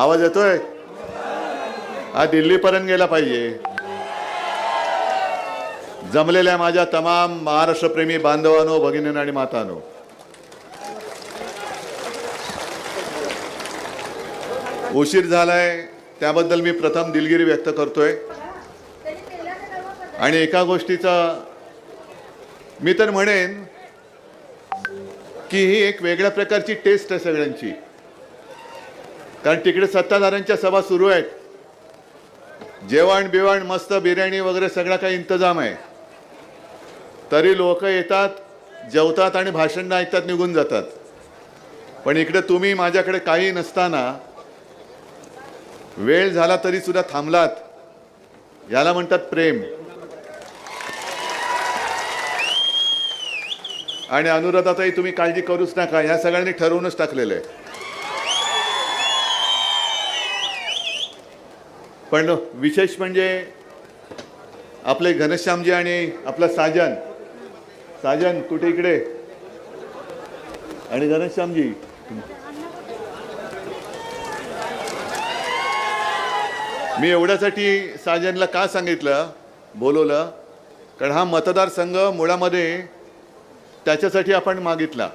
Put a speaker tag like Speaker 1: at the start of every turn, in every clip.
Speaker 1: आवाज येतोय? हा दिल्लीपर्यंत गेला पाहिजे. जमलेल्या माझ्या तमाम महाराष्ट्रप्रेमी बांधवानो भगिनींनो आणि मातानो. उशीर झालाय त्याबद्दल मी प्रथम दिलगिरी व्यक्त करतोय. आणि एका गोष्टीचा मी तर म्हणेन की ही एक वेगळ्या प्रकारची टेस्ट आहे सगळ्यांची. कारण तिकडे सत्ताधाऱ्यांच्या सभा सुरू आहेत. जेवण बिवण मस्त बिर्याणी वगैरे सगळा काही इंतजाम आहे. तरी लोक येतात जेवतात आणि भाषण ऐकतात निघून जातात. पण इकडे तुम्ही माझ्याकडे काही नसताना वेळ झाला तरी सुद्धा थांबलात. याला म्हणतात प्रेम. आणि अनुराधाताई तुम्ही काळजी करूच नका. ह्या सगळ्यांनी ठरवूनच टाकलेलं आहे. पण विशेष म्हणजे आपले घनश्यामजी आणि आपला साजन साजन कुठे इकडे? आणि घनश्यामजी? मी एवढ्यासाठी साजनला का सांगितलं? बोलवलं. कारण हा मतदारसंघ मुळामध्ये त्याच्यासाठी आपण मागितला.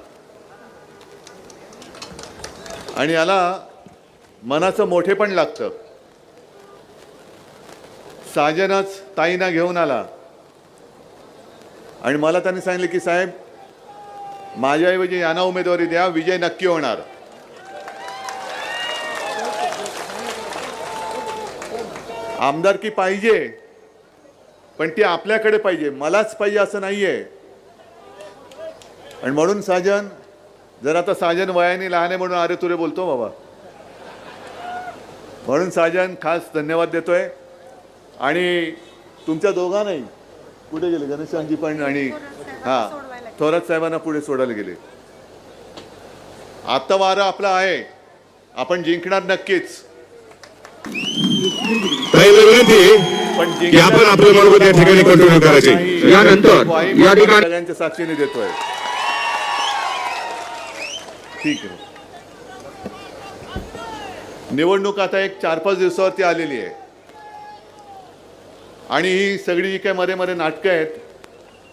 Speaker 1: आणि याला मनाचं मोठे पण लागतं. साजनच ताईना घेऊन आला. आणि मला त्यांनी सांगितले की साहेब माझ्याऐवजी यांना उमेदवारी द्या विजय नक्की होणार. आमदारकी पाहिजे पण ती आपल्याकडे पाहिजे मलाच पाहिजे असं नाहीये. आणि म्हणून साजन जर आता साजन वयाने लहान आहे म्हणून अरे तुरे बोलतो बाबा. म्हणून साजन खास धन्यवाद देतोय. आणि तुमच्या दोघांनाही कुठे गेले? गणेशांजी पण आणि हा थोरात साहेबांना पुढे सोडायला गेले. आता वारं आपलं आहे. आपण जिंकणार नक्कीच. पण
Speaker 2: की आपण आपलं मनोगत या ठिकाणी कंटिन्यू करायचे. यानंतर
Speaker 1: ग्वाही
Speaker 2: या
Speaker 1: आपण
Speaker 2: ठिकाणी
Speaker 1: सगळ्यांच्या साक्षीने देतोय. ठीक आहे. निवडणूक आता एक चार पाच दिवसावरती आलेली आहे. आणि ही सगळी जी काय मध्ये मध्ये नाटकं आहेत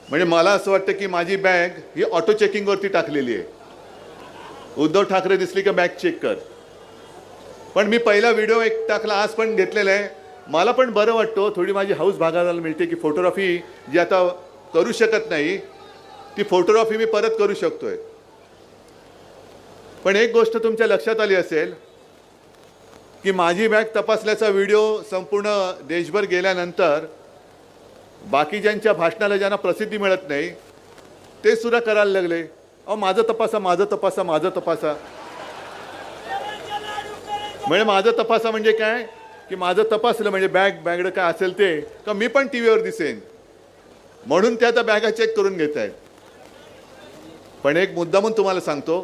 Speaker 1: म्हणजे मला असं वाटतं की माझी बॅग ही ऑटो चेकिंगवरती टाकलेली आहे. उद्धव ठाकरे दिसली का बॅग चेक कर. पण मी पहिला व्हिडिओ एक टाकला आज पण घेतलेला आहे. मला पण बरं वाटतं थोडी माझी हाऊस भागायला मिळते की फोटोग्राफी जी आता करू शकत नाही ती फोटोग्राफी मी परत करू शकतोय. पण एक गोष्ट तुमच्या लक्षात आली असेल की माझी बॅग तपासल्याचा व्हिडिओ संपूर्ण देशभर गेल्यानंतर बाकीच्यांच्या भाषणाला ज्यांना प्रसिद्धी मिळत नाही ते सुद्धा करायला लागले. अहो माझं तपासा माझं तपासा माझं तपासा. म्हणजे माझं तपासा म्हणजे काय? की माझं तपासलं म्हणजे बॅग बॅगडं काय असेल ते का मी पण टी व्हीवर दिसेन? म्हणून त्या त्या बॅगा चेक करून घेत आहेत पण एक मुद्दा म्हणून तुम्हाला सांगतो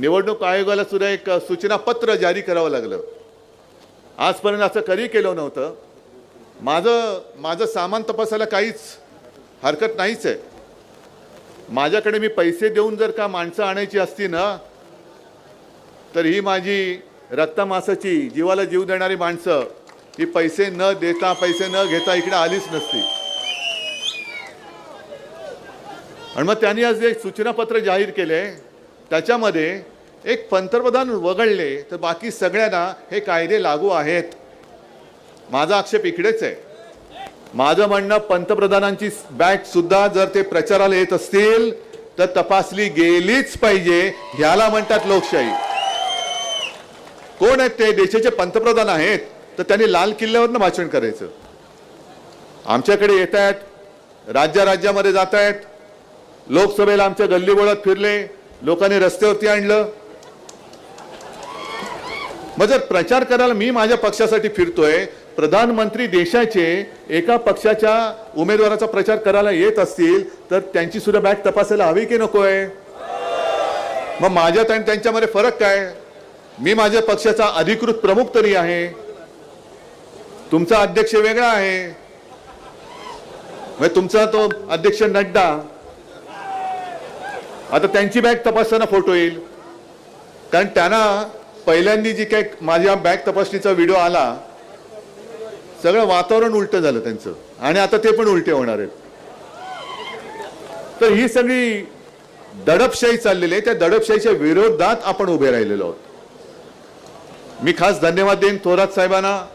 Speaker 1: निवडणूक आयोगाला सुद्धा एक सूचना पत्र जारी करावं लागलं. आजपर्यंत असं कधी केलं नव्हतं. माझं माझं सामान तपासायला काहीच हरकत नाहीच आहे. माझ्याकडे मी पैसे देऊन जर का माणसं आणायची असती ना तर ही माझी रक्तमासाची जीवाला जीव देणारी माणसं ही पैसे न देता पैसे न घेता इकडे आलीच नसती. आणि मग त्यांनी आज एक सूचनापत्र जाहीर केले त्याच्यामध्ये एक पंतप्रधान वगळले तर बाकी सगळ्यांना हे कायदे लागू आहेत. माझा आक्षेप इकडेच आहे. माझं म्हणणं पंतप्रधानांची बॅग सुद्धा जर ते प्रचाराला येत असतील तर तपासली गेलीच पाहिजे ह्याला म्हणतात लोकशाही. कोण आहेत ते? देशाचे पंतप्रधान आहेत तर त्यांनी लाल किल्ल्यावरनं भाषण करायचं. आमच्याकडे येत आहेत राज्या राज्यामध्ये जात आहेत लोकसभेला आमच्या गल्लीबोळात फिरले लोकांनी रस्त्यावरती आणलं. मग जर प्रचार करायला मी माझ्या पक्षासाठी फिरतोय प्रधानमंत्री देशाचे एका पक्षाच्या उमेदवाराचा प्रचार करायला येत असतील तर त्यांची सुद्धा बॅग तपासायला हवी की नकोय? मग माझ्यात आणि त्यांच्यामध्ये फरक काय? मी माझ्या पक्षाचा अधिकृत प्रमुख तरी आहे. तुमचा अध्यक्ष वेगळा आहे. तुमचा तो अध्यक्ष नड्डा आता त्यांची बॅग तपासताना फोटो येईल. कारण त्यांना पहिल्यांदी जी काही माझ्या बॅग तपासणीचा व्हिडिओ आला सगळं वातावरण उलटं झालं त्यांचं. आणि आता ते पण उलटे होणार आहेत. तर ही सगळी दडपशाही चाललेली आहे. त्या दडपशाहीच्या विरोधात आपण उभे राहिलेलो आहोत. मी खास धन्यवाद देईन थोरात साहेबांना.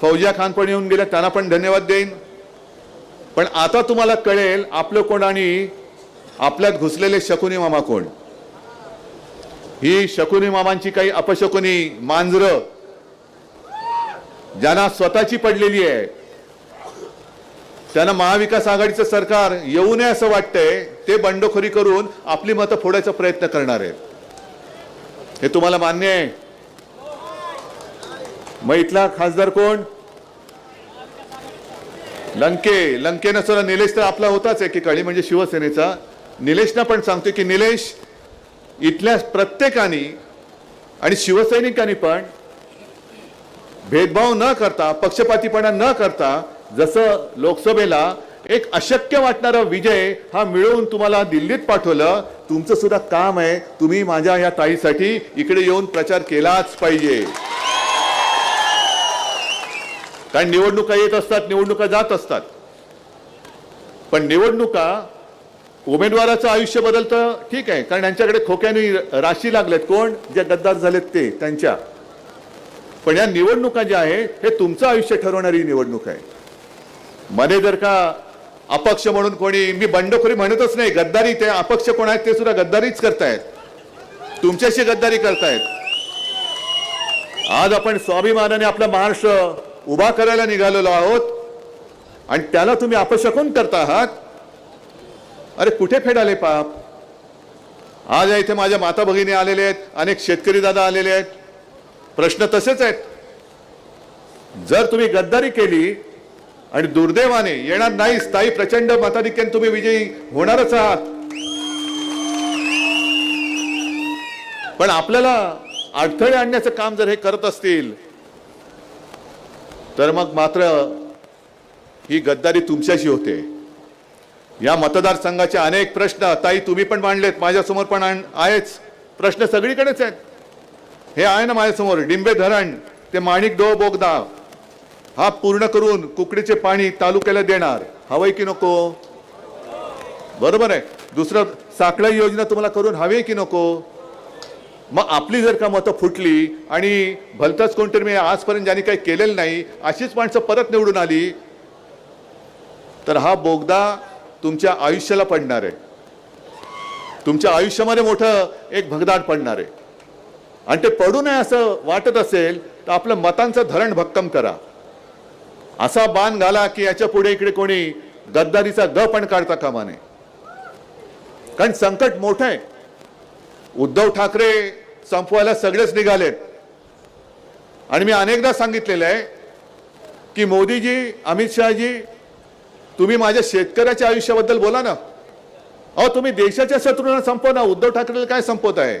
Speaker 1: फौजिया खान पण येऊन गेल्या त्यांना पण धन्यवाद देईन. पण आता तुम्हाला कळेल आपलं कोण आणि आपल्यात घुसलेले शकुनी मामा कोण? ही शकुनी मामांची काही अपशकुनी मांजरं ज्यांना स्वतःची पडलेली आहे. त्यांना महाविकास आघाडीचं सरकार येऊ नये असं वाटतंय ते बंडखोरी करून आपली मतं फोडायचा प्रयत्न करणार आहेत. हे तुम्हाला मान्य आहे. मग इथला खासदार कोण? लंके. लंके नसला निलेश तर आपला होताच एकेकाळी म्हणजे शिवसेनेचा. निलेशना पण सांगतो की निलेश इथल्या प्रत्येकाने आणि शिवसैनिकांनी पण भेदभाव न करता पक्षपातीपणा न करता जसं लोकसभेला एक अशक्य वाटणारा विजय हा मिळवून तुम्हाला दिल्लीत पाठवलं तुमचं सुद्धा काम आहे. तुम्ही माझ्या या ताईसाठी इकडे येऊन प्रचार केलाच पाहिजे. कारण निवडणुका येत असतात निवडणुका जात असतात. पण निवडणुका उमेदवाराचं आयुष्य बदलतं ठीक आहे. कारण यांच्याकडे खोक्याने राशी लागलेत. कोण? जे गद्दार झालेत ते त्यांच्या. पण या निवडणुका ज्या आहेत हे तुमचं आयुष्य ठरवणारी निवडणूक आहे. मध्ये जर का अपक्ष म्हणून कोणी मी बंडखोरी म्हणतच नाही गद्दारी ते अपक्ष कोण आहेत ते सुद्धा गद्दारीच करतायत. तुमच्याशी गद्दारी करतायत. आज आपण स्वाभिमानाने आपला महाराष्ट्र उभा करायला निघालेलो आहोत. आणि त्याला तुम्ही अपशकून करता आहात? अरे कुठे फेडाले पाप? आज या इथे माझ्या माता भगिनी आलेले आहेत अनेक शेतकरी दादा आलेले आहेत. प्रश्न तसेच आहेत. जर तुम्ही गद्दारी केली आणि दुर्दैवाने येणार नाही स्थायी प्रचंड मताधिक्याने तुम्ही विजयी होणारच आहात. पण आपल्याला अडथळे आणण्याचं काम जर हे करत असतील तर मग मात्र ही गद्दारी तुमच्याशी होते. या मतदारसंघाचे अनेक प्रश्न ताई तुम्ही पण मांडलेत माझ्यासमोर पण आण- आहेच. प्रश्न सगळीकडेच आहेत. हे आहे ना माझ्यासमोर डिंबे धरण ते माणिक डो बोगदा हा पूर्ण करून कुकडीचे पाणी तालुक्याला देणार. हवंय की नको? बरोबर आहे. दुसरं साखळी योजना तुम्हाला करून हवी आहे की नको? मग आपली जर का मतं फुटली आणि भलतंच कोणतरी मी आजपर्यंत ज्यांनी काही केलेलं नाही अशीच माणसं परत निवडून आली तर हा बोगदा तुमच्या आयुष्याला पडणार आहे. तुमच्या आयुष्यामध्ये मोठं एक भगदाड पडणार आहे. आणि ते पडू नये असं वाटत असेल तर आपलं मतांचं धरण भक्कम करा. असा बाण घाला की याच्यापुढे इकडे कोणी गद्दारीचा ग पण काढता कामा नये. कारण संकट मोठं आहे. उद्धव ठाकरे संपवायला सगळेच निघालेत. आणि मी अनेकदा सांगितलेलं आहे की मोदीजी अमित शहाजी तुम्ही माझ्या शेतकऱ्याच्या आयुष्याबद्दल बोला ना. अहो तुम्ही देशाच्या शत्रूंना संपव ना उद्धव ठाकरेला काय संपवत आहे?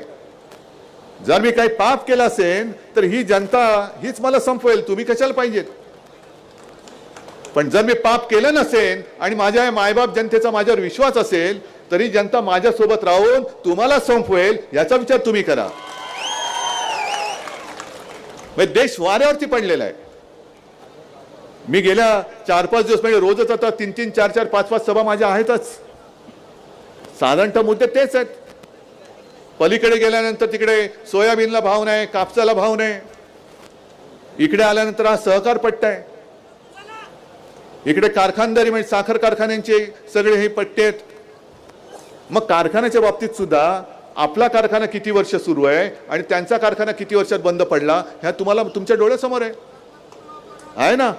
Speaker 1: जर मी काही पाप केलं असेल तर ही जनता हीच मला संपवेल. तुम्ही कशाला पाहिजेत? पण जर मी पाप केलं नसेल आणि माझ्या मायबाप जनतेचा माझ्यावर विश्वास असेल तरी जनता माझ्यासोबत राहून तुम्हाला संपवेल याचा विचार तुम्ही करा. म्हणजे देश वाऱ्यावरती पडलेला आहे. मी गेल्या चार पाच दिवस म्हणजे रोजच आता तीन तीन चार चार पाच पाच सभा माझ्या आहेतच. साधारणतः मुद्दे तेच आहेत. पलीकडे गेल्यानंतर तिकडे सोयाबीनला भाव नाही कापसाला भाव नाही. इकडे आल्यानंतर हा सहकार पट्टा आहे. इकडे कारखानदारी म्हणजे साखर कारखान्यांचे सगळे हे पट्टे आहेत. मग कारखान्याच्या बाबतीत सुद्धा आपला कारखाना किती वर्ष सुरू आहे आणि त्यांचा कारखाना किती वर्षात बंद पडला ह्या तुम्हाला तुमच्या डोळ्यासमोर आहे. आहे ना?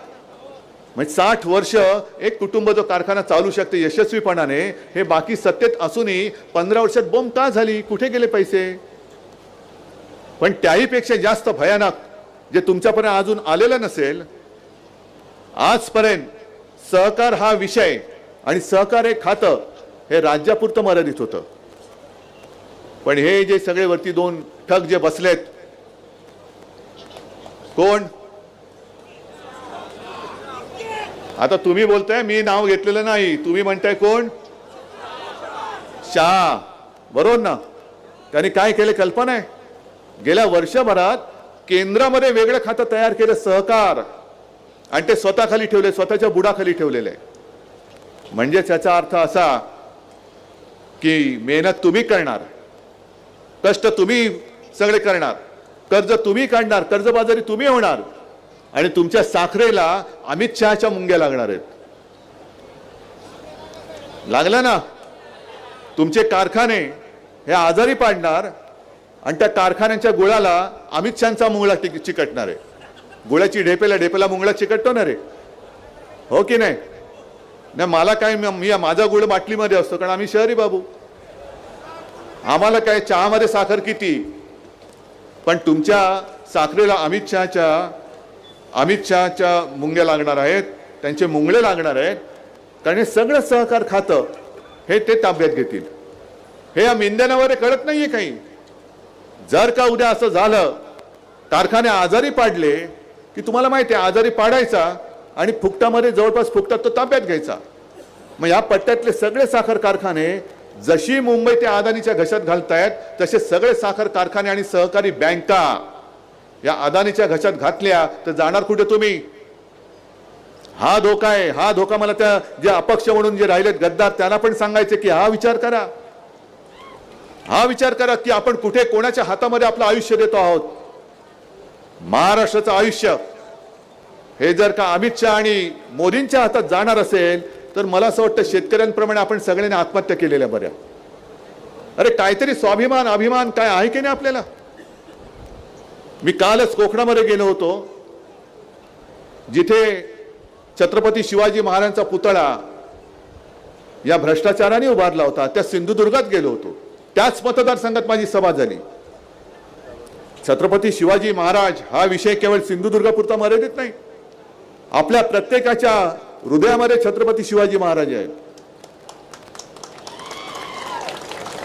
Speaker 1: म्हणजे साठ वर्ष एक कुटुंब जो कारखाना चालू शकते यशस्वीपणाने हे बाकी सत्तेत असूनही पंधरा वर्षात बोंब का झाली? कुठे गेले पैसे? पण त्याहीपेक्षा जास्त भयानक जे तुमच्यापर्यंत अजून आलेलं नसेल आजपर्यंत सहकार हा विषय आणि सहकार हे खातं हे राज्यापुरतं मर्यादित होतं. पण हे जे सगळे वरती दोन ठग जे बसलेत कोण? आता तुम्ही बोलताय मी नाव घेतलेलं नाही. तुम्ही म्हणताय कोण? शहा. बरोबर ना? त्यांनी काय केले? कल्पना आहे. गेल्या वर्षभरात केंद्रामध्ये वेगळं खातं तयार केलं सहकार. आणि ते स्वतःखाली ठेवले स्वतःच्या बुडाखाली ठेवलेले. म्हणजेच म्हणजे त्याचा अर्थ असा की मेहनत तुम्ही करणार. कष्ट तुम्ही सगळे करणार. कर्ज तुम्ही काढणार. कर्जबाजारी तुम्ही होणार. आणि तुमच्या साखरेला अमित शहाच्या मुंग्या लागणार आहेत. लागला ना? तुमचे कारखाने हे आजारी पाडणार आणि त्या कारखान्यांच्या गुळाला अमित शहाचा मुंगळा टिक- चिकटणार आहे. गुळाची ढेपेला ढेपेला मुंगळा चिकटतो ना रे? हो की नाही? नाही मला काय मी मी- माझा गुळ बाटलीमध्ये असतो कारण आम्ही शहरी बाबू. आम्हाला काय चहामध्ये साखर किती? पण तुमच्या साखरेला अमित शहाच्या अमित शहाच्या मुंग्या लागणार आहेत त्यांचे मुंगळे लागणार आहेत कारण हे सगळं सहकार खातं हे ते ताब्यात घेतील. हे या मेंद्यानावर कळत नाहीये काही. जर का उद्या असं झालं कारखाने आजारी पाडले की तुम्हाला माहिती आहे आजारी पाडायचा आणि फुकटामध्ये जवळपास फुकटात तो ताब्यात घ्यायचा. मग या पट्ट्यातले सगळे साखर कारखाने जशी मुंबई ते अदानीच्या घशात घालतायत तसे सगळे साखर कारखाने आणि सहकारी बँका या अदानीच्या घशात घातल्या तर जाणार कुठे तुम्ही? हा धोका आहे हा धोका मला त्या जे अपक्ष म्हणून जे राहिलेत गद्दार त्यांना पण सांगायचे की हा विचार करा. हा विचार करा की आपण कुठे कोणाच्या हातामध्ये आपलं आयुष्य देतो आहोत. महाराष्ट्राचं आयुष्य. हे जर का अमित शहा आणि मोदींच्या हातात जाणार असेल तर मला असं वाटतं शेतकऱ्यांप्रमाणे आपण सगळ्यांनी आत्महत्या केलेल्या बऱ्या. अरे काहीतरी स्वाभिमान अभिमान काय आहे की नाही आपल्याला? मी कालच कोकणामध्ये गेलो होतो. जिथे छत्रपती शिवाजी महाराजांचा पुतळा या भ्रष्टाचाराने उभारला होता. त्या सिंधुदुर्गात गेलो होतो. त्याच मतदारसंघात माझी सभा झाली. छत्रपती शिवाजी महाराज हा विषय केवळ सिंधुदुर्गापुरता मर्यादित नाही. आपल्या प्रत्येकाच्या हृदयामध्ये छत्रपती शिवाजी महाराज आहेत.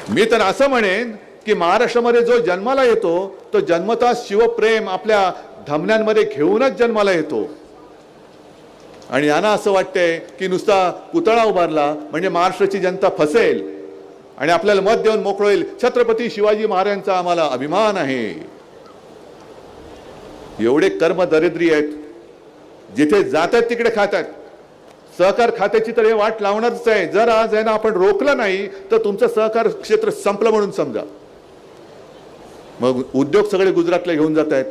Speaker 1: मी तर असं म्हणेन की महाराष्ट्रामध्ये जो जन्माला येतो तो जन्मता शिवप्रेम आपल्या धमन्यांमध्ये घेऊनच जन्माला येतो. आणि यांना असं वाटतंय की नुसता पुतळा उभारला म्हणजे महाराष्ट्राची जनता फसेल आणि आपल्याला मत देऊन मोकळेल होईल छत्रपती शिवाजी महाराजांचा आम्हाला अभिमान आहे. एवढे कर्म दरिद्री आहेत जिथे जातात तिकडे खातात. सहकार खात्याची तर हे वाट लावणारच आहे. जर आज आहे ना आपण रोखलं नाही तर तुमचं सहकार क्षेत्र संपलं म्हणून समजा. मग उद्योग सगळे गुजरातला घेऊन जात आहेत.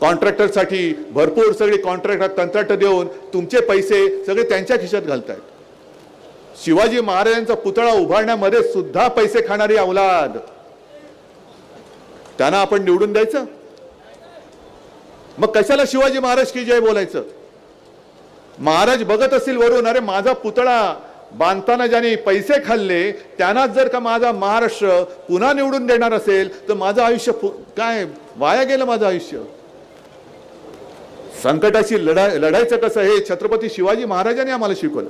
Speaker 1: कॉन्ट्रॅक्टरसाठी भरपूर सगळी कॉन्ट्रॅक्टर कंत्राट देऊन तुमचे पैसे सगळे त्यांच्या खिशात घालतायत. शिवाजी महाराजांचा पुतळा उभारण्यामध्ये सुद्धा पैसे खाणारी अवलाद त्यांना आपण निवडून द्यायचं? मग कशाला शिवाजी महाराज की जय बोलायचं? महाराज बघत असतील वरून अरे माझा पुतळा बांधताना ज्याने पैसे खाल्ले त्यांनाच जर का माझा महाराष्ट्र पुन्हा निवडून देणार असेल तर माझं आयुष्य काय वाया गेलं माझं आयुष्य? संकटाशी लढाय लढायचं कसं हे छत्रपती शिवाजी महाराजांनी आम्हाला शिकवलं.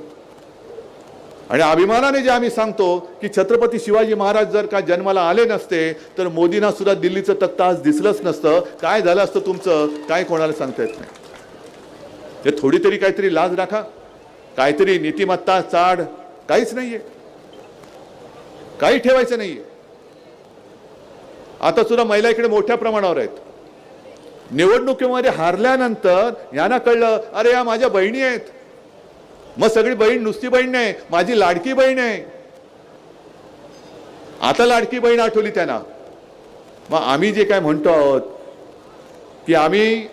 Speaker 1: आणि अभिमानाने जे आम्ही सांगतो की छत्रपती शिवाजी महाराज जर का जन्माला आले नसते तर मोदींना सुद्धा दिल्लीचं तख्त आज दिसलंच नसतं. काय झालं असतं तुमचं? काय कोणाला सांगता येत नाही? ते थोडी तरी काहीतरी लाज राखा काहीतरी नीतिमत्ता चाड काहीच नाहीये. काही ठेवायचं नाहीये. आता सुद्धा महिला इकडे मोठ्या प्रमाणावर आहेत. निवडणुकीमध्ये हारल्यानंतर यांना कळलं अरे या माझ्या बहिणी आहेत. मग सगळी बहीण नुसती बहीण नाही माझी लाडकी बहीण आहे. आता लाडकी बहीण आठवली त्यांना. मग आम्ही जे काय म्हणतो आहोत की आम्ही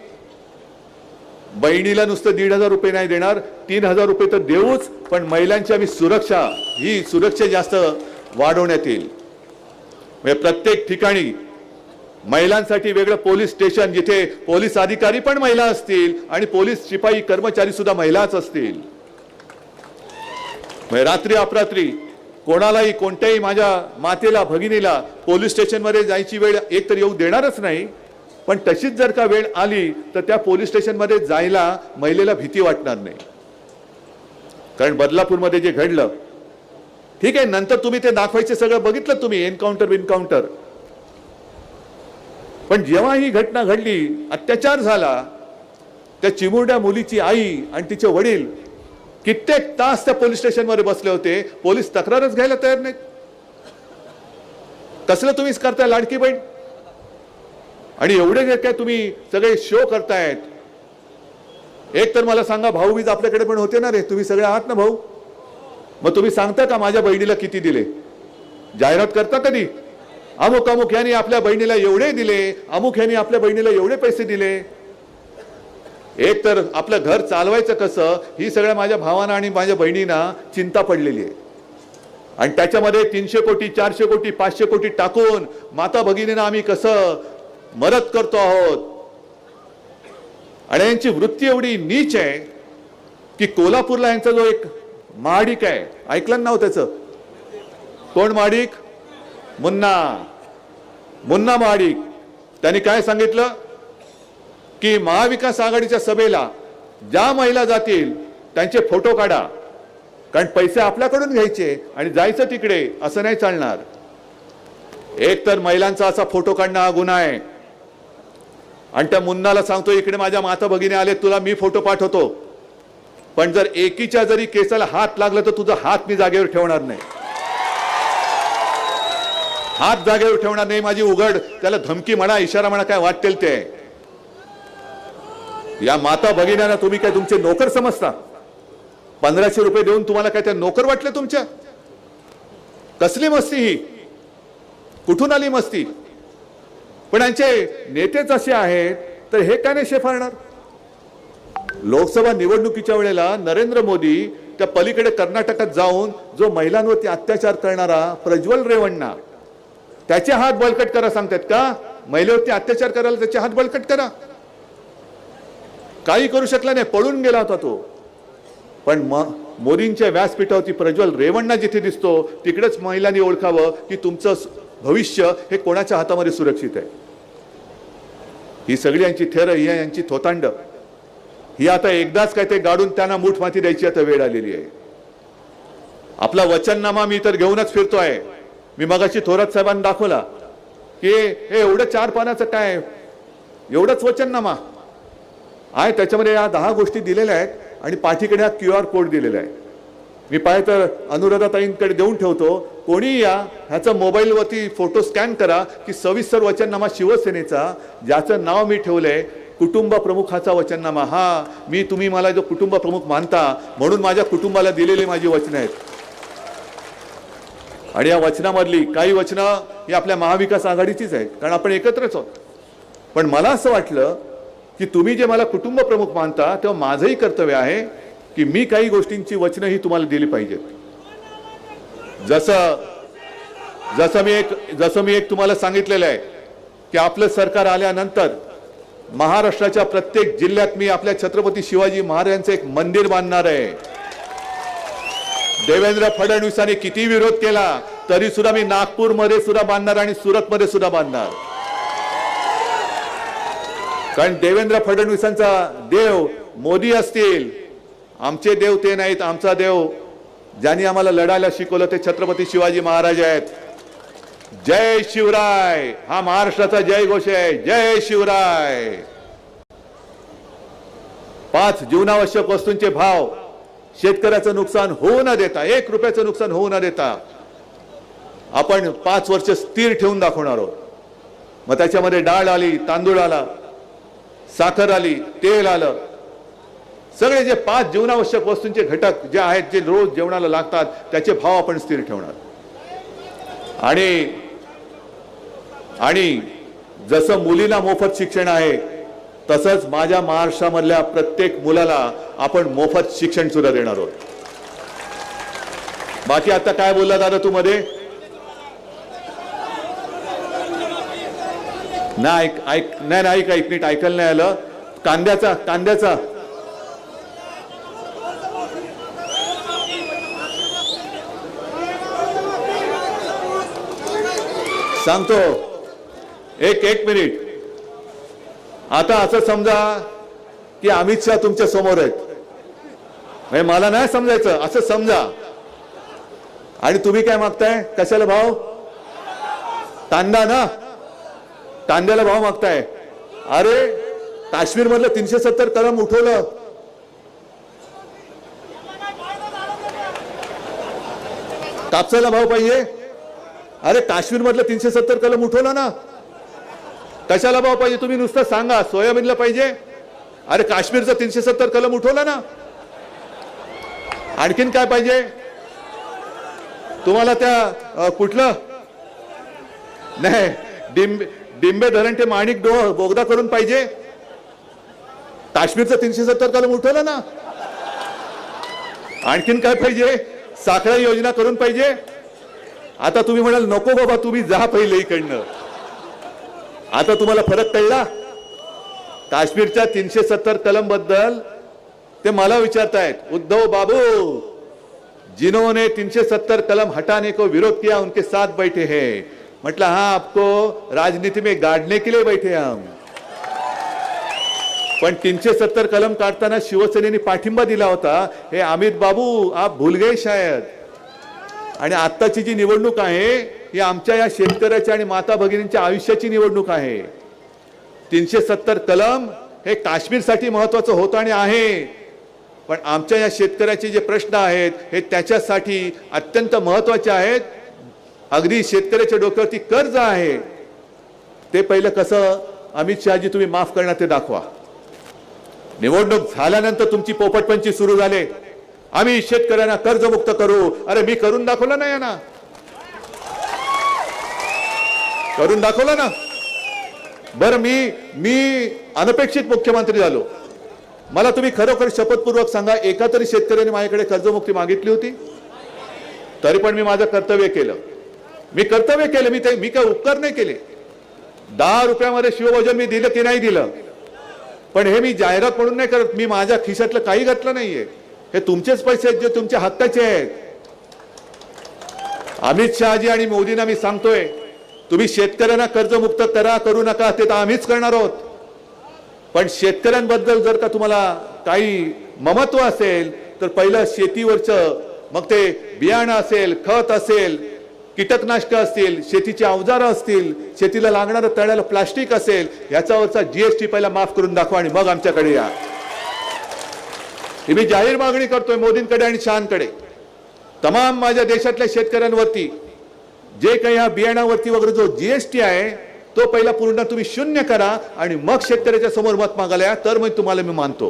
Speaker 1: बहिणीला नुसतं दीड हजार रुपये नाही देणार तीन हजार रुपये तर देऊच पण महिलांची आम्ही सुरक्षा ही सुरक्षा जास्त वाढवण्यात येईल. म्हणजे प्रत्येक ठिकाणी महिलांसाठी वेगळं पोलीस स्टेशन जिथे पोलीस अधिकारी पण महिला असतील आणि पोलीस शिपाई कर्मचारी सुद्धा महिलाच असतील. म्हणजे रात्री अपरात्री कोणालाही कोणत्याही माझ्या मातेला भगिनीला पोलीस स्टेशनमध्ये जायची वेळ एक तर येऊ देणारच नाही पण तशीच जर का वेळ आली तर त्या पोलीस स्टेशनमध्ये जायला महिलेला भीती वाटणार नाही. कारण बदलापूरमध्ये जे घडलं ठीक आहे नंतर तुम्ही ते दाखवायचे सगळं बघितलं तुम्ही एन्काउंटर विनकाउंटर पण जेव्हा ही घटना घडली अत्याचार झाला त्या चिमुरड्या मुलीची आई आणि तिचे वडील कित्येक तास त्या पोलीस स्टेशनमध्ये बसले होते. पोलीस तक्रारच घ्यायला तयार नाहीत. कसलं तुम्हीच करताय लाडकी बहीण? आणि एवढे जे काय तुम्ही सगळे शो करतायत एक तर मला सांगा भाऊबीज आपल्याकडे पण होते ना रे? तुम्ही सगळे आहात ना भाऊ? मग तुम्ही सांगता का माझ्या बहिणीला किती दिले? जाहिरात करता कधी? अमुक अमुक यांनी आपल्या बहिणीला एवढे दिले अमुक यांनी आपल्या बहिणीला एवढे पैसे दिले. एक तर आपलं घर चालवायचं कसं ही सगळ्या माझ्या भावांना आणि माझ्या बहिणींना चिंता पडलेली आहे. आणि त्याच्यामध्ये तीनशे कोटी चारशे कोटी पाचशे कोटी टाकून माता भगिनींना आम्ही कसं मदत करतो आहोत. आणि यांची वृत्ती एवढी नीच आहे की कोल्हापूरला यांचा जो एक महाडिक आहे ऐकलं नाव हो त्याचं? कोण महाडिक मुन्ना. मुन्ना महाडिक त्यांनी काय सांगितलं? की महाविकास आघाडीच्या सभेला ज्या महिला जातील त्यांचे फोटो काढा. कारण पैसे आपल्याकडून घ्यायचे आणि जायचं तिकडे असं नाही चालणार. एक तर महिलांचा असा फोटो काढणं हा गुन्हा आहे. आणि त्या मुन्नाला सांगतो इकडे माझ्या माता भगिनी आले तुला मी फोटो पाठवतो. पण जर एकीच्या जरी केसाला हात लागला तर तुझा हात मी जागेवर ठेवणार नाही. हात जागेवर ठेवणार नाही माझी उघड त्याला धमकी म्हणा इशारा म्हणा काय वाटेल ते. या माता भगिन्यांना तुम्ही काय तुमचे नोकर समजता? पंधराशे रुपये देऊन तुम्हाला काय त्या नोकर वाटले तुमच्या? कसली मस्ती ही? कुठून आली मस्ती? पण यांचे नेतेच असे आहेत तर हे काय नाही शेफारणार लोकसभा निवडणुकीच्या वेळेला नरेंद्र मोदी त्या पलीकडे कर्नाटकात जाऊन जो महिलांवरती अत्याचार करणारा प्रज्वल रेवण्णा त्याचे हात बळकट करा सांगतात का? महिलेवरती अत्याचार करायला त्याचे हात बळकट करा. काही करू शकला नाही पळून गेला होता तो. पण म मोदींच्या व्यासपीठावरती प्रज्वल रेवण्णा जिथे दिसतो तिकडेच महिलांनी ओळखावं की तुमचं भविष्य हे कोणाच्या हातामध्ये सुरक्षित आहे? ही सगळी यांची थेर ही आहे यांची थोतांड. ही आता एकदाच काय ते गाडून त्यांना मूठ माती द्यायची आता वेळ आलेली आहे. आपला वचननामा मी तर घेऊनच फिरतो आहे. मी मगाशी थोरात साहेबांना दाखवला की हे एवढं चार पानाचं काय? एवढंच वचननामा. आहे त्याच्यामध्ये या दहा गोष्टी दिलेल्या आहेत आणि पाठीकडे हा क्यू आर कोड दिलेला आहे. मी पाहिजे तर अनुराधाताईंकडे देऊन ठेवतो. कोणी या ह्याचा मोबाईलवरती फोटो स्कॅन करा की सविस्तर वचननामा शिवसेनेचा ज्याचं नाव मी ठेवलंय कुटुंब प्रमुखाचा वचननामा. हा मी तुम्ही मला जो कुटुंब प्रमुख मानता म्हणून माझ्या कुटुंबाला दिलेली माझी वचनं आहेत. आणि या वचनामधली काही वचनं ही आपल्या महाविकास आघाडीचीच आहेत कारण आपण एकत्रच आहोत. पण मला असं वाटलं की तुम्ही जे मला कुटुंब प्रमुख मानता तेव्हा माझंही कर्तव्य आहे. की मी काही गोष्टींची वचनं ही तुम्हाला दिली पाहिजेत. जसं जसं मी एक जसं मी एक तुम्हाला सांगितलेलं आहे की आपलं सरकार आल्यानंतर महाराष्ट्राच्या प्रत्येक जिल्ह्यात मी आपल्या छत्रपती शिवाजी महाराजांचं एक मंदिर बांधणार आहे. देवेंद्र फडणवीसांनी किती विरोध केला तरी सुद्धा मी नागपूरमध्ये सुद्धा बांधणार आणि सुरतमध्ये सुद्धा बांधणार. कारण देवेंद्र फडणवीसांचा देव मोदी असतील आमचे देव ते नाहीत आमचा देव. ज्यांनी आम्हाला लढायला शिकवलं ते छत्रपती शिवाजी महाराज आहेत. जय शिवराय. हा महाराष्ट्राचा जय घोष आहे. जय शिवराय. पाच जीवनावश्यक वस्तूंचे भाव शेतकऱ्याचं नुकसान होऊ न देता एक रुपयाचं नुकसान होऊ न देता आपण पाच वर्ष स्थिर ठेवून दाखवणार आहोत. मग त्याच्यामध्ये डाळ आली तांदूळ आला साखर आली तेल आलं सगळे जे पाच जीवनावश्यक वस्तूंचे घटक जे आहेत जे रोज जेवणाला लागतात त्याचे भाव आपण स्थिर ठेवणार. आणि आणि जसं मुलीला मोफत शिक्षण आहे तसंच माझ्या महाराष्ट्रामधल्या प्रत्येक मुलाला आपण मोफत शिक्षण सुद्धा देणार आहोत. बाकी आता काय बोलला दादा तू मध्ये? नाही ऐक ऐक नाही नाही ऐक ऐक नीट ऐकायला नाही आलं. कांद्याचा कांद्याचा. सांगतो. एक एक मिनिट. आता असं समजा की अमित शहा तुमच्यासमोर आहेत. म्हणजे मला नाही समजायचं असं समजा. आणि तुम्ही काय मागताय? कशाला भाव? कांदा ना? कांद्याला भाव मागताय. अरे काश्मीर मधलं तीनशे सत्तर कलम उठवलं. कापसाला भाव पाहिजे? अरे काश्मीर मधलं तीनशे सत्तर कलम उठवलं ना. कशाला भाव पाहिजे? तुम्ही नुसतं सांगा सोयाबीनला पाहिजे. अरे काश्मीरचं तीनशे सत्तर कलम उठवला ना. आणखीन काय पाहिजे? तुम्हाला त्या कुठलं? नाही डिंबे डिंबे धरण ते माणिक डो बोगदा करून पाहिजे. काश्मीरचं तीनशे सत्तर कलम उठवलं ना. आणखीन काय पाहिजे? साखळा योजना करून पाहिजे. आता तुम्ही म्हणाल नको बाबा तुम्ही जा पहिले इकडनं. आता तुम्हाला फरक कळला? काश्मीरच्या तीनशे सत्तर कलमबद्दल ते मला विचारतायत उद्धव बाबू जिन्होंने 370 कलम हटाने को विरोध किया उनके साथ बैठे हैं. म्हटलं हा आपको राजनीति में गाड़ने के लिए बैठे हम. पण तीनशे सत्तर कलम काढताना शिवसेनेने पाठिंबा दिला होता. हे अमित बाबू आप भूल गए शायद. आणि आत्ताची जी निवडणूक आहे ही आमच्या या शेतकऱ्याच्या आणि माता भगिनींच्या आयुष्याची निवडणूक आहे. तीनशे सत्तर कलम हे काश्मीरसाठी महत्वाचं होतं आणि आहे. पण आमच्या या शेतकऱ्याचे जे प्रश्न आहेत हे त्याच्यासाठी अत्यंत महत्त्वाचे आहेत. अगदी शेतकऱ्याच्या डोक्यावरती कर्ज आहे. ते पहिलं कसं अमित शहाजी तुम्ही माफ करणार ते दाखवा. निवडणूक झाल्यानंतर तुमची पोपटपंची सुरू झाले. आम्ही शेतकऱ्यांना कर्जमुक्त करू. अरे मी करून दाखवलं ना ना करून दाखवलं ना. बरं मी मी अनपेक्षित मुख्यमंत्री झालो. मला तुम्ही खरोखर शपथपूर्वक सांगा एका तरी शेतकऱ्याने माझ्याकडे कर्जमुक्ती मागितली होती? तरी पण मी माझं कर्तव्य केलं. मी कर्तव्य केलं मी ते मी काय उपकार नाही केले. दहा रुपयामध्ये शिवभोजन मी दिलं की नाही दिलं? पण हे मी जाहिरात म्हणून नाही करत. मी माझ्या खिशातलं काही घातलं नाहीये. हे तुमचेच पैसे आहेत जे तुमच्या हक्काचे आहेत. अमित शहाजी आणि मोदींना मी सांगतोय तुम्ही शेतकऱ्यांना कर्जमुक्त करा करू नका ते तर आम्हीच करणार आहोत. पण शेतकऱ्यांबद्दल जर का तुम्हाला काही ममत्व असेल तर पहिलं शेतीवरचं मग ते बियाणं असेल खत असेल कीटकनाशकं असतील शेतीची अवजारं असतील शेतीला लागणारं तळ्याला प्लास्टिक असेल याच्यावरचा जीएसटी पहिला माफ करून दाखवा आणि मग आमच्याकडे या. ही मी जाहीर मागणी करतोय मोदींकडे आणि शहांकडे. तमाम माझ्या देशातल्या शेतकऱ्यांवरती जे काही ह्या बियाणावरती वगैरे जो जीएसटी आहे तो पहिला पूर्ण तुम्ही शून्य करा आणि मग शेतकऱ्याच्या समोर मत मागायला तर मग तुम्हाला मी मानतो.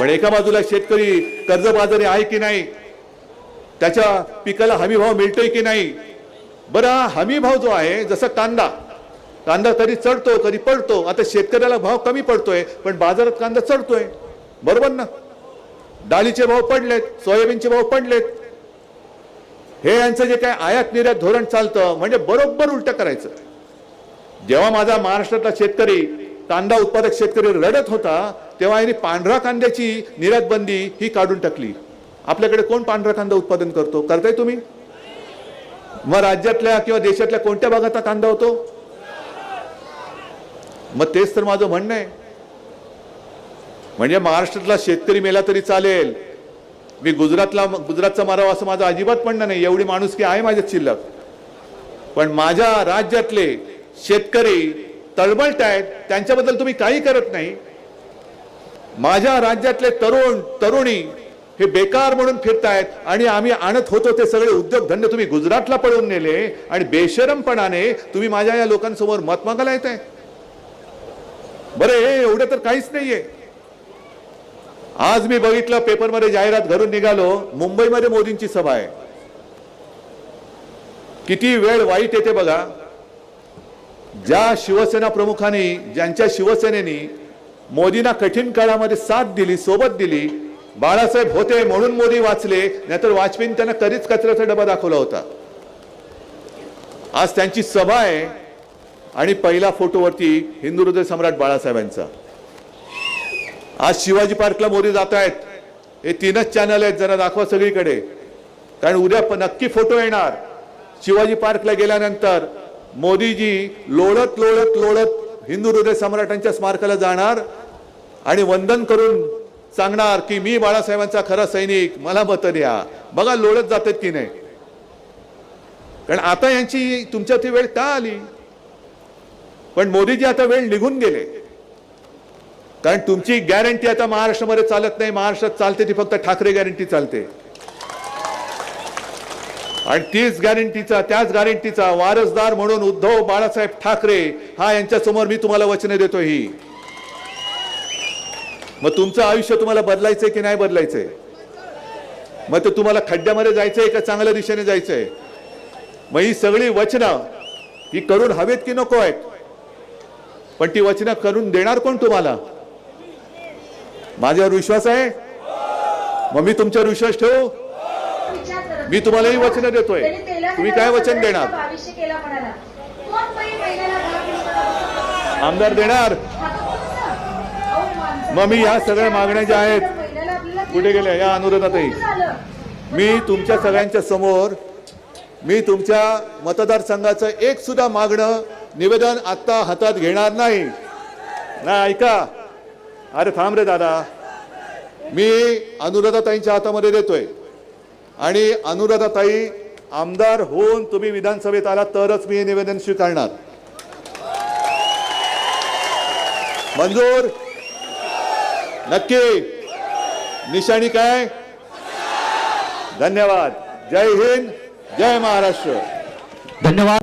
Speaker 1: पण एका बाजूला शेतकरी कर्जबाजारी आहे की नाही त्याच्या पिकाला हमी भाव मिळतोय की नाही बरं हमीभाव हमी भाव जो आहे जसं कांदा कांदा कधी चढतो कधी पडतो आता शेतकऱ्याला भाव कमी पडतोय पण बाजारात कांदा चढतोय. बरोबर ना? डाळीचे भाव पडलेत सोयाबीनचे भाव पडलेत. हे यांचं जे काय आयात निर्यात धोरण चालतं म्हणजे बरोबर उलट करायचं. जेव्हा माझा महाराष्ट्रातला शेतकरी कांदा उत्पादक शेतकरी रडत होता तेव्हा यांनी पांढरा कांद्याची निर्यात बंदी ही काढून टाकली. आपल्याकडे कोण पांढरा कांदा उत्पादन करतो? करताय तुम्ही? मग राज्यातल्या किंवा देशातल्या कोणत्या भागाचा कांदा होतो? मग तेच तर माझं म्हणणं आहे. म्हणजे महाराष्ट्रातला शेतकरी मेला तरी चालेल. मी गुजरातला गुजरातचा मारावा असं माझं अजिबात म्हणणं नाही. एवढी माणुसकी आहे माझ्यात शिल्लक. पण माझ्या राज्यातले शेतकरी तळमळत आहेत त्यांच्याबद्दल तुम्ही काही करत नाही. माझ्या राज्यातले तरुण तरुणी हे बेकार म्हणून फिरतायत आणि आम्ही आणत होतो ते सगळे उद्योगधंदे तुम्ही गुजरातला पळवून नेले आणि बेशरमपणाने तुम्ही माझ्या या लोकांसमोर मत मागायला येत आहे बरं हे एवढं तर काहीच नाहीये. आज मी बघितलं पेपरमध्ये जाहिरात घरून निघालो मुंबईमध्ये मोदींची सभा आहे. किती वेळ वाईट येते बघा. ज्या शिवसेना प्रमुखांनी ज्यांच्या शिवसेनेनी मोदींना कठीण काळामध्ये साथ दिली सोबत दिली बाळासाहेब होते म्हणून मोदी वाचले नाहीतर वाजपेयी त्यांना कधीच कचऱ्याचा डबा दाखवला होता. आज त्यांची सभा आहे आणि पहिला फोटोवरती हिंदू हृदय सम्राट बाळासाहेबांचा. आज शिवाजी पार्कला मोदी जात आहेत. हे तीनच चॅनल आहेत जरा दाखवा सगळीकडे. कारण उद्या पण नक्की फोटो येणार. शिवाजी पार्कला गेल्यानंतर मोदीजी लोळत लोळत लोळत हिंदू हृदय सम्राटांच्या स्मारकाला जाणार आणि वंदन करून सांगणार की मी बाळासाहेबांचा खरा सैनिक मला मत द्या. बघा लोळत जातात की नाही. कारण आता यांची तुमच्यावरती वेळ का आली? पण मोदीजी आता वेळ निघून गेले. कारण तुमची गॅरंटी आता महाराष्ट्रामध्ये चालत नाही. महाराष्ट्रात चालते ती फक्त ठाकरे गॅरंटी चालते. आणि तीच गॅरंटीचा त्याच गॅरंटीचा वारसदार म्हणून उद्धव बाळासाहेब ठाकरे हा यांच्या समोर मी तुम्हाला वचने देतो ही मग तुमचं आयुष्य तुम्हाला बदलायचंय की नाही बदलायचंय? मग ते तुम्हाला खड्ड्यामध्ये जायचंय का चांगल्या दिशेने जायचंय? मग ही सगळी वचनं ही करून हवेत की नको आहेत? पण ती वचनं करून देणार कोण तुम्हाला? माझ्यावर विश्वास आहे मग मी तुमच्यावर विश्वास ठेवू मी तुम्हालाही वचनं देतोय. तुम्ही काय वचन देणार? आमदार देणार मग मी ह्या सगळ्या मागण्या ज्या आहेत, कुठे गेल्या? या अनुरोधातही मी तुमच्या सगळ्यांच्या समोर मी तुमच्या मतदारसंघाचं एक सुद्धा मागणं निवेदन आत्ता हातात घेणार नाही ना ऐका अरे थांब रे दादा. मी अनुराधाताईंच्या हातामध्ये देतोय. आणि अनुराधाताई आमदार होऊन तुम्ही विधानसभेत आला तरच मी हे निवेदन स्वीकारणार. मंजूर नक्की. निशाणी काय? धन्यवाद. जय हिंद जय महाराष्ट्र.
Speaker 3: धन्यवाद.